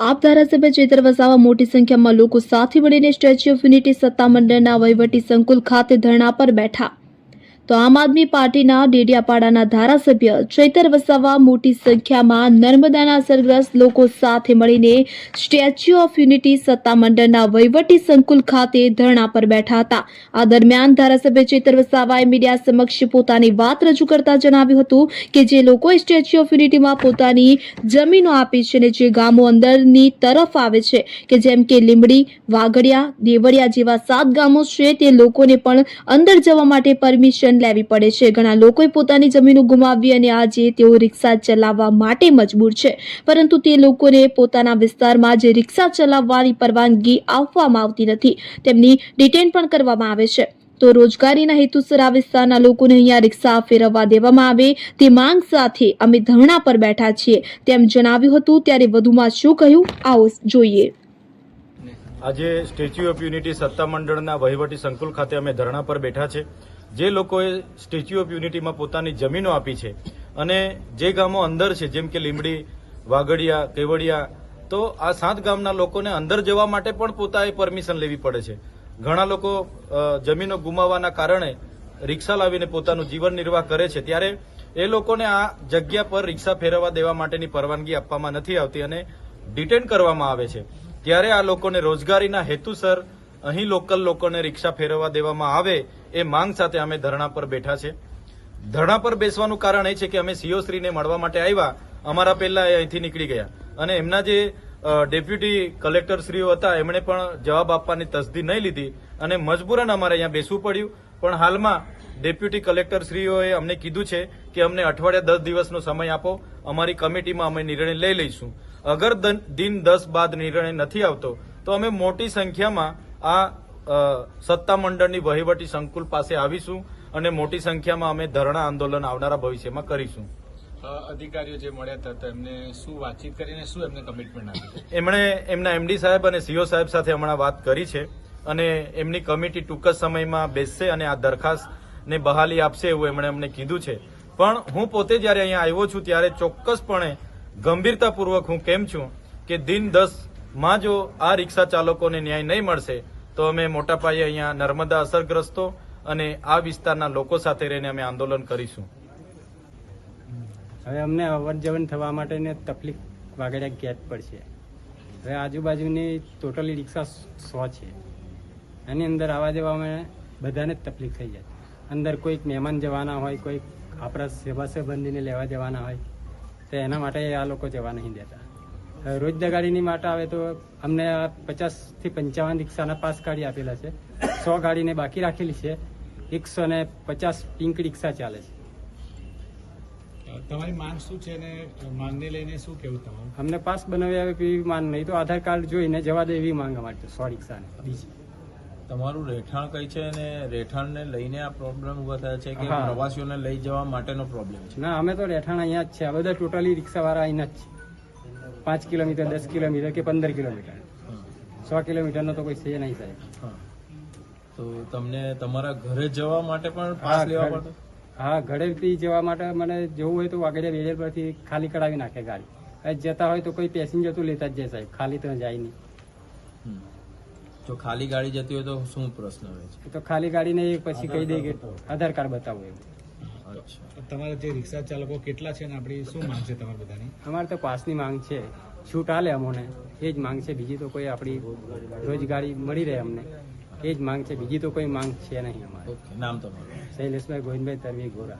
આપ ધારાસભ્ય ચેતર વસાવા મોટી સંખ્યામાં લોકો સાથે મળીને સ્ટેચ્યુ ઓફ યુનિટી સત્તામંડળના વહીવટી સંકુલ ખાતે ધરણા પર બેઠા. તો આમ આદમી પાર્ટીના ડેડિયાપાડાના ધારાસભ્ય ચૈતર વસાવા મોટી સંખ્યામાં નર્મદાના અસરગ્રસ્ત લોકો સાથે મળીને સ્ટેચ્યુ ઓફ યુનિટી સત્તામંડળના વહીવટી સંકુલ ખાતે ધરણા પર બેઠા હતા. આ દરમિયાન ધારાસભ્ય ચૈતર વસાવાએ મીડિયા સમક્ષ પોતાની વાત રજૂ કરતા જણાવ્યું હતું કે જે લોકોએ સ્ટેચ્યુ ઓફ યુનિટીમાં પોતાની જમીનો આપી છે અને જે ગામો અંદરની તરફ આવે છે, કે જેમ કે લીંબડી વાગડિયા દેવળિયા જેવા સાત ગામો છે, તે લોકોને પણ અંદર જવા માટે પરમિશન લેવી પડે છે. ઘણા લોકોએ પોતાની જમીનો ગુમાવી અને આજે તેઓ રિક્ષા ચલાવવા માટે મજબૂર છે. પરંતુ તે લોકોને પોતાના વિસ્તારમાં જે રિક્ષા ચલાવવાની પરવાનગી આપવામાં આવતી નથી. તેમની ડિટેન પણ કરવામાં આવે છે. તો રોજગારીના હેતુસર આ વિસ્તારના લોકોને અહીંયા રિક્ષા ફેરવવા દેવામાં આવે તે માંગ સાથે અમે ધરણા પર બેઠા છીએ. તેમ જણાવ્યું હતું. ત્યારે વધુમાં શું કહ્યું? આવો જોઈએ. આજે સ્ટેચ્યુ ઓફ યુનિટી સત્તામંડળના વહીવટી સંકુલ ખાતે અમે ધરણા પર બેઠા છે જે લોકોએ સ્ટેચ્યુ ઓફ યુનિટીમાં પોતાની જમીનો આપી છે અને જે ગામો અંદર છે, જેમ કે લીંબડી વાગડિયા કેવડિયા, તો આ સાત ગામના લોકોને અંદર જવા માટે પણ પોતાએ પરમિશન લેવી પડે છે. ઘણા લોકો જમીનો ગુમાવવાના કારણે રિક્ષા લાવીને પોતાનું જીવન નિર્વાહ કરે છે. ત્યારે એ લોકોને આ જગ્યા પર રિક્ષા ફેરવવા દેવા માટેની પરવાનગી આપવામાં નથી આવતી અને ડિટેન કરવામાં આવે છે. ત્યારે આ લોકોને રોજગારીના હેતુસર અહીં લોકલ લોકોને રિક્ષા ફેરવવા દેવામાં આવે એ માંગ સાથે અમે ધરણા પર બેઠા છે. ધરણા પર બેસવાનું કારણ એ છે કે અમે સીઓ શ્રીને મળવા માટે આવ્યા. અમારા પહેલા એ અહીંથી નીકળી ગયા. અને એમના જે ડેપ્યુટી કલેક્ટર શ્રીઓ હતા, એમણે પણ જવાબ આપવાની તસદી નહીં લીધી અને મજબૂરન અમારે અહીંયા બેસવું પડ્યું. પણ હાલમાં ડેપ્યુટી કલેક્ટર શ્રીઓએ અમને કીધું છે કે અમને અઠવાડિયા દસ દિવસનો સમય આપો. અમારી કમિટીમાં અમે નિર્ણય લઈ લઈશું. અગર દન- દસ બાદ નિર્ણય નથી આવતો, તો અમે મોટી સંખ્યામાં આ સત્તામંડળની વહીવટી સંકુલ પાસે આવીશું અને મોટી સંખ્યામાં અમે ધરણા આંદોલન આવનારા ભવિષ્યમાં કરીશું. અધિકારીઓ જે મળ્યા હતા એમને શું વાતચીત કરીને શું એમને કમિટમેન્ટ આપી? એમણે એમના એમડી સાહેબ અને સીઓ સાહેબ સાથે હમણાં વાત કરી છે અને એમની કમિટી ટૂંક જ સમયમાં બેસશે અને આ દરખાસ્તને બહાલી આપશે એવું એમણે અમને કીધું છે. પણ હું પોતે જ્યારે અહીંયા આવ્યો છું ત્યારે ચોક્કસપણે ગંભીરતાપૂર્વક હું કેમ છું કે દિન દસમાં જો આ રિક્ષા ચાલકોને ન્યાય નહીં મળશે તો અમે મોટા પાયે અહીંયા નર્મદા અસરગ્રસ્તો અને આ વિસ્તારના લોકો સાથે રહીને અમે આંદોલન કરીશું. હવે અમને અવર જવર થવા માટેને તકલીફ વાગડ્યા ગેટ પડશે હવે આજુબાજુની ટોટલી રિક્ષા સો છે. એની અંદર આવવા જવામાં બધાને જ તકલીફ થઈ જાય. અંદર કોઈક મહેમાન જવાના હોય, કોઈક આપણા સેવા સંબંધીને લેવા જવાના હોય, તો એના માટે આ લોકો જવા નહીં દેતા. રોજ દગાડીની માટે આવે તો અમને પચાસથી પંચાવન રિક્ષાના પાસ કાઢી આપેલા છે. સો ગાડીને બાકી રાખેલી છે. એકસો ને પચાસ પિંક રિક્ષા ચાલે છે. તમારી માંગ શું છે અને માંગને લઈને શું કેવું તમારું? અમને પાસ બનાવી આવે એવી માંગ નહીં. તો આધાર કાર્ડ જોઈને જવા દે એવી માંગ અમારી સો રિક્ષાને. બીજી? તમારું રહેઠાણ કઈ છે અને રહેઠાણને લઈને આ પ્રોબ્લેમ ઊભા થયા છે કે. પ્રવાસીઓને લઈ જવા માટેનો પ્રોબ્લેમ છે? ના અમે તો રહેઠાણ અહીંયા જ છે. આ બધા ટોટલી રિક્ષાવાળા અહીંયા જ છે. પાંચ કિલોમીટર દસ કિલોમીટર કે પંદર કિલોમીટર. સો કિલોમીટરનો તો કોઈ છે નહીં સાહેબ. તો તમને તમારા ઘરે જવા માટે પણ હા, પાસ લેવા પડતો હા ઘરેથી જવા માટે મને જવું હોય તો વાગડિયા બેજર પરથી ખાલી કરાવી નાખે ગાડી. જતા હોય તો કોઈ પેસેન્જર તો લેતા જ જાય સાહેબ ખાલી તો જાય નહીં. તો જો ખાલી ગાડી જતી હોય તો શું પ્રશ્ન હોય છે? તો ખાલી ગાડી ને પછી કહી દે કે આધાર કાર્ડ બતાવો એવું તમારા જે રિક્ષા ચાલકો કેટલા છે ને આપણી શું માંગ છે તમારા બધાની? અમારે તો પાસની માંગ છે. છૂટ આલે અમોને. એ જ માંગ છે. બીજી તો કોઈ આપણી રોજગારી મળી રહે અમને. એ જ માંગ છે. બીજી તો કોઈ માંગ છે નહીં અમારે. નામ તમારું. શૈલેષભાઈ ગોવિંદભાઈ તરવી ગોરા.